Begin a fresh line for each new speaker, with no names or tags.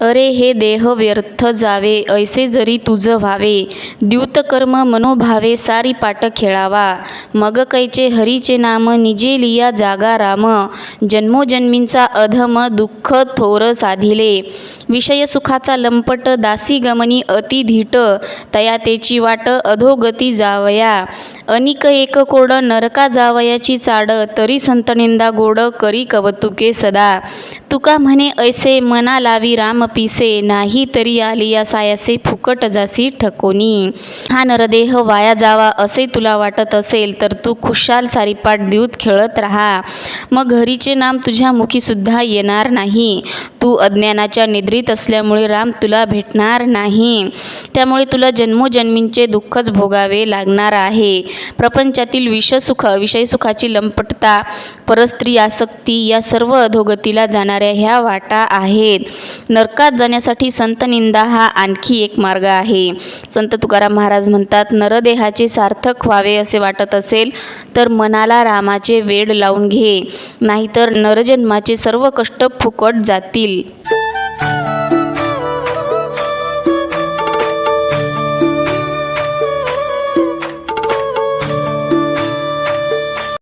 अरे हे देह व्यर्थ जावे ऐसे जरी तुझं व्हावे. द्यूतकर्म मनोभावे सारी पाट खेळावा. मग कैचे हरीचे नाम निजे लिया जागा राम. जन्मोजन्मींचा अधम दुःख थोर साधिले. विषय सुखाचा लंपट दासी गमनी अति धीट. तया तेची वाट अधोगती जावया. अनिक एक कोड नरका जावयाची चाड. तरी संतनिंदा गोड करी कवतुके सदा. तुका म्हणे ऐसे मना लावी राम पिसे नाही तरी आली या सायासे फुकट जासी ठकोनी. हा नरदेह वाया जावा असे तुला वाटत असेल तर तू खुशाल सारीपाट देऊत खेळत राहा. मग घरीचे नाम तुझ्या मुखीसुद्धा येणार नाही. तू अज्ञानाच्या निद्रित असल्यामुळे राम तुला भेटणार नाही. त्यामुळे तुला जन्मोजन्मींचे दुःखच भोगावे लागणार आहे. प्रपंचातील विषसुख विषयसुखाची लंपटता परस्त्री आसक्ती या सर्व अधोगतीला जाणाऱ्या ह्या वाटा आहेत. नरकात जाण्यासाठी संत निंदा हा आणखी एक मार्ग आहे. संत तुकाराम महाराज म्हणतात नरदेहाचे सार्थक व्हावे असे वाटत असेल तर मनाला रामाचे वेड लावून घे. नाहीतर नरजन्माचे सर्व कष्ट फुकट जातील.